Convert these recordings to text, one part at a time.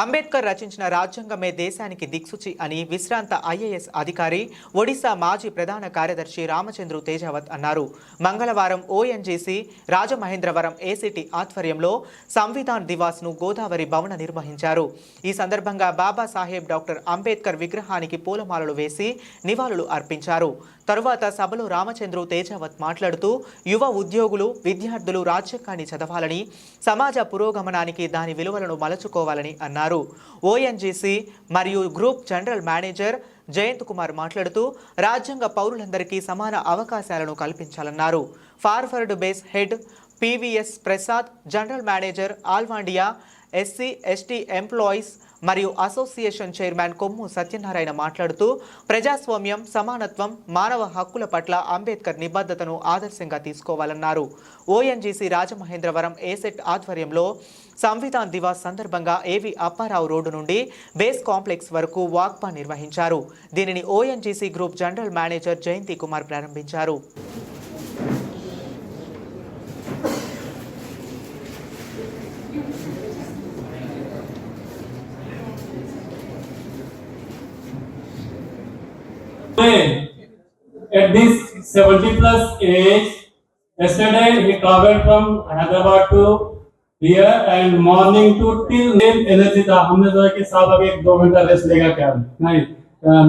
అంబేద్కర్ రచించిన రాజ్యాంగమే దేశానికి దిక్సూచి అని విశ్రాంత ఐఏఎస్ అధికారి ఒడిశా మాజీ ప్రధాన కార్యదర్శి రామచంద్రు తేజావత్ అన్నారు. మంగళవారం ఓఎన్జీసీ రాజమహేంద్రవరం ఏసీటీ ఆధ్వర్యంలో సంవిధాన్ దివాస్ను గోదావరి భవన నిర్వహించారు. ఈ సందర్భంగా బాబాసాహెబ్ డాక్టర్ అంబేద్కర్ విగ్రహానికి పూలమాలలు వేసి నివాళులు అర్పించారు. తరువాత సభలో రామచంద్రు తేజావత్ మాట్లాడుతూ యువ ఉద్యోగులు విద్యార్థులు రాజ్యాంగాన్ని చదవాలని సమాజ పురోగమనానికి దాని విలువలను మలచుకోవాలని అన్నారు. ఓఎన్జీసీ మరియు group general manager Jayant Kumar మాట్లాడుతూ రాజ్యాంగ పౌరులందరికీ సమాన అవకాశాలను కల్పించాలన్నారు. Forward base head PVS Prasad general manager all India SC ST employees మరియు అసోసియేషన్ చైర్మన్ కొమ్ము సత్యనారాయణ మాట్లాడుతూ ప్రజాస్వామ్యం సమానత్వం మానవ హక్కుల పట్ల అంబేద్కర్ నిబద్ధతను ఆదర్శంగా తీసుకోవాలన్నారు. ఓఎన్జీసీ రాజమహేంద్రవరం ఏసెట్ ఆధ్వర్యంలో సంవిధాన్ దివాస్ సందర్భంగా ఏవి అప్పారావు రోడ్డు నుండి బేస్ కాంప్లెక్స్ వరకు వాక్పా నిర్వహించారు. దీనిని ONGC group general manager Jayanti Kumar ప్రారంభించారు. Today, at this 70 plus age, yesterday he traveled from Hyderabad to here and morning to till name energy था हमने सोचा कि साहब अभी एक दो घंटा रेस्ट लेगा क्या नहीं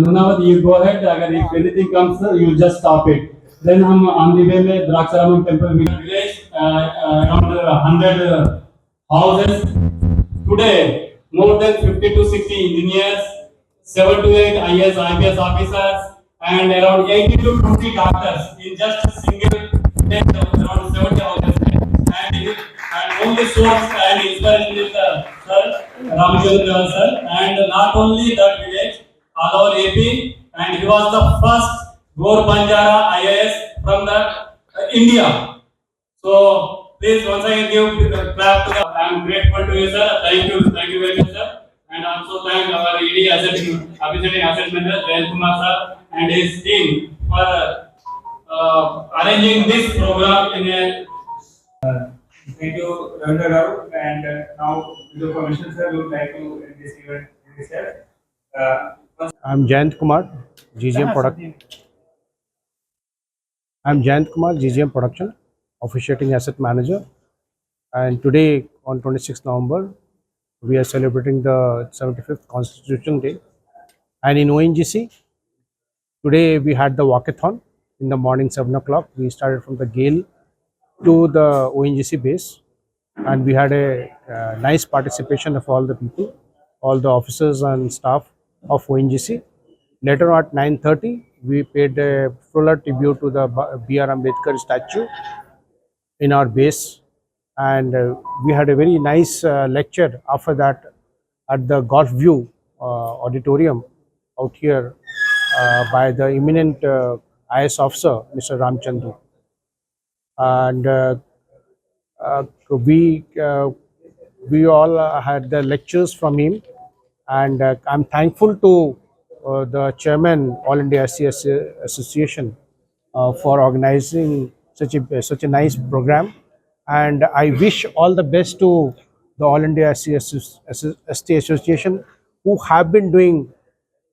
नुनावत you go ahead अगर if anything comes you just stop it then हम on the way में temple में village uh, uh, around 100 houses today more than 50 to 60 engineers 7 to 8 IS, IPS officers, and around 80 to 20 doctors in just a single day, around 70 houses. And, and only source and inspiration is the sir, Ramachandra sir, and not only that village, all over AP, and he was the first Gaur Banjara IAS from the uh, India. So please once again give a clap to the, I am grateful to you sir, thank you, thank you very much sir. And also thank our ED asset, officiating asset manager Jayant Kumar sir and his team for uh, arranging this program in a Thank you, Ravindra Rao, and uh, now, with your permission, sir, we would like to end this event in this. Uh, I'm Jayant Kumar, GGM Product. I'm Jayant Kumar, GGM Production, officiating asset manager. And today, on 26th November, we are celebrating the 75th Constitution Day. And in ONGC, today we had the walkathon in the morning 7 o'clock. We started from the Gale to the ONGC base, and we had a uh, nice participation of all the people, all the officers and staff of ONGC. Later on at 9:30, we paid a fuller tribute to the B.R. Ambedkar statue in our base, and uh, we had a very nice uh, lecture after that at the Golf View uh, auditorium out here by the eminent uh, IS officer, Mr. Ramchandru and uh, uh, we uh, we all uh, had the lectures from him and uh, i'm thankful to uh, the chairman all india SCS association uh, for organizing such a such a nice program and i wish all the best to the all india ST association who have been doing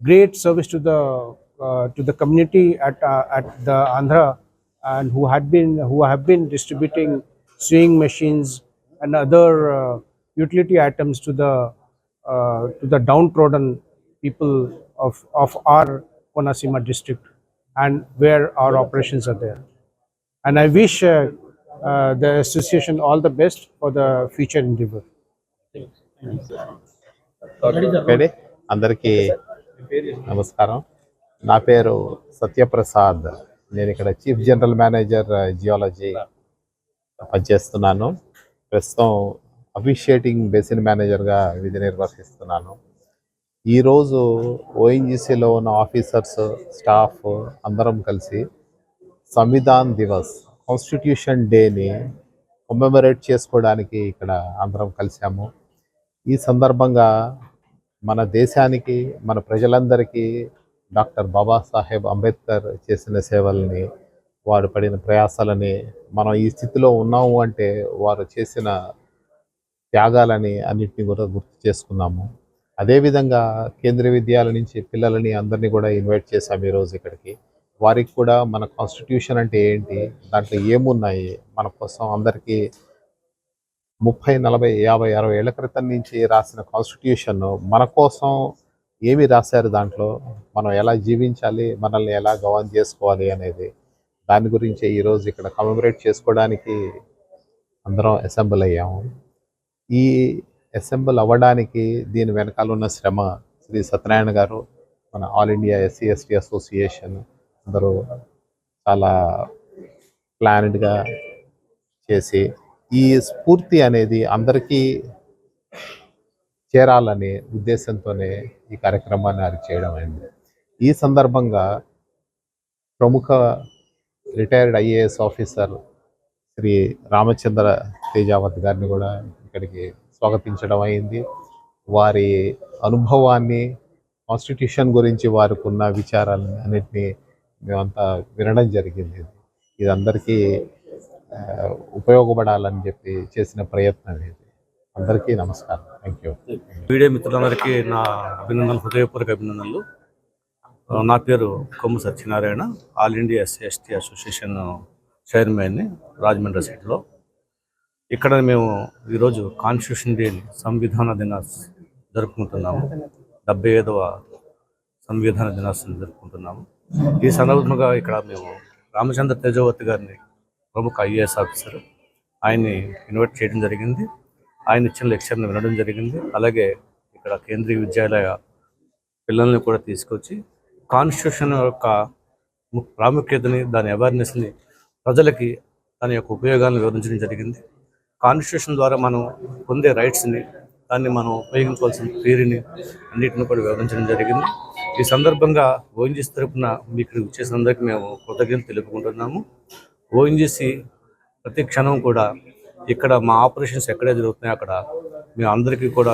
great service to the uh, to the community at uh, at the Andhra and who had been who have been distributing sewing machines and other uh, utility items to the uh, to the downtrodden people of of our Konasima district and where our operations are there. And I wish uh, uh, the association all the best for the future endeavor. పేడి అందరికీ నమస్కారం. నా పేరు సత్యప్రసాద్. నేను ఇక్కడ chief general manager uh, geology పనిచేస్తున్నాను. ప్రస్తుతం officiating basin మేనేజర్గా విధి నిర్వర్తిస్తున్నాను. ఈరోజు ఓఎన్జీసీలో ఉన్న ఆఫీసర్స్ స్టాఫ్ అందరం కలిసి సంవిధాన్ దివస్ కాన్స్టిట్యూషన్ డేని కొమెమరేట్ చేసుకోవడానికి ఇక్కడ అందరం కలిసాము ఈ సందర్భంగా మన దేశానికి మన ప్రజలందరికీ డాక్టర్ బాబాసాహెబ్ అంబేద్కర్ చేసిన సేవల్ని వారు పడిన ప్రయాసాలని మనం ఈ స్థితిలో ఉన్నాము అంటే వారు చేసిన త్యాగాలని అన్నిటిని కూడా గుర్తు చేసుకున్నాము. అదేవిధంగా కేంద్రీయ విద్యాల నుంచి పిల్లలని అందరినీ కూడా ఇన్వైట్ చేశాము ఈరోజు ఇక్కడికి. వారికి కూడా మన కాన్స్టిట్యూషన్ అంటే ఏంటి దాంట్లో ఏమున్నాయి మన కోసం అందరికీ ముప్పై నలభై యాభై అరవై ఏళ్ళ క్రితం నుంచి రాసిన కాన్స్టిట్యూషన్ మన కోసం ఏమి రాశారు దాంట్లో? మనం ఎలా జీవించాలి? మనల్ని ఎలా గవర్న్ చేసుకోవాలి అనేది. దాని గురించి ఈరోజు ఇక్కడ కమెమరేట్ చేసుకోవడానికి అందరం అసెంబ్ల్ అయ్యాము. ఈ అసెంబ్ల్ అవ్వడానికి దీని వెనకాల ఉన్న శ్రమ శ్రీ సత్యనారాయణ గారు మన all India SC ST association అందరూ చాలా ప్లానెడ్గా చేసి ఈ స్ఫూర్తి అనేది అందరికీ చేరాలనే ఉద్దేశంతోనే ఈ కార్యక్రమాన్ని అది చేయడం అయింది. ఈ సందర్భంగా ప్రముఖ retired IAS officer Shri Ramachandra Tejavath గారిని కూడా ఇక్కడికి స్వాగతించడం అయింది. వారి అనుభవాన్ని కాన్స్టిట్యూషన్ గురించి వారికి ఉన్న విచారాలను అన్నిటినీ మేమంతా వినడం జరిగింది. ఇది అందరికీ ఉపయోగపడాలని చెప్పి చేసిన ప్రయత్నం ఇది. అందరికీ నమస్కారం. థ్యాంక్ యూ మీడియా మిత్రులందరికీ నా అభినందనలు హృదయపూర్వక అభినందనలు. నా పేరు Kommu Satyanarayana all India SC ST association చైర్మన్ని Rajahmundry సైట్లో. ఇక్కడ మేము ఈరోజు కాన్స్టిట్యూషన్ డేని సంవిధాన దిన జరుపుకుంటున్నాము. డెబ్బై ఐదవ సంవిధాన దినోత్సవం జరుపుకుంటున్నాము. ఈ సందర్భంగా ఇక్కడ మేము రామచంద్ర తేజవతి గారిని ప్రముఖ ఐఏఎస్ ఆఫీసర్. ఆయన్ని ఇన్వైట్ చేయడం జరిగింది. ఆయన ఇచ్చిన లెక్చర్ని వినడం జరిగింది. అలాగే ఇక్కడ కేంద్రీయ విద్యాలయ పిల్లల్ని కూడా తీసుకొచ్చి కాన్స్టిట్యూషన్ యొక్క ము- ప్రాముఖ్యతని దాని అవేర్నెస్ని ప్రజలకి దాని యొక్క ఉపయోగాలను వివరించడం జరిగింది. కాన్స్టిట్యూషన్ ద్వారా మనం పొందే రైట్స్ని దాన్ని మనం ఉపయోగించుకోవాల్సిన థియరీని అన్నిటిని కూడా వివరించడం జరిగింది. ఈ సందర్భంగా ఓఎన్జీసీ తరపున మీకు ఇచ్చేసినందుకు మేము కృతజ్ఞతలు తెలుపుకుంటున్నాము. ఓఎన్జీసీ ప్రతి క్షణం కూడా ఇక్కడ మా ఆపరేషన్స్ ఎక్కడే జరుగుతున్నాయి అక్కడ మేము అందరికీ కూడా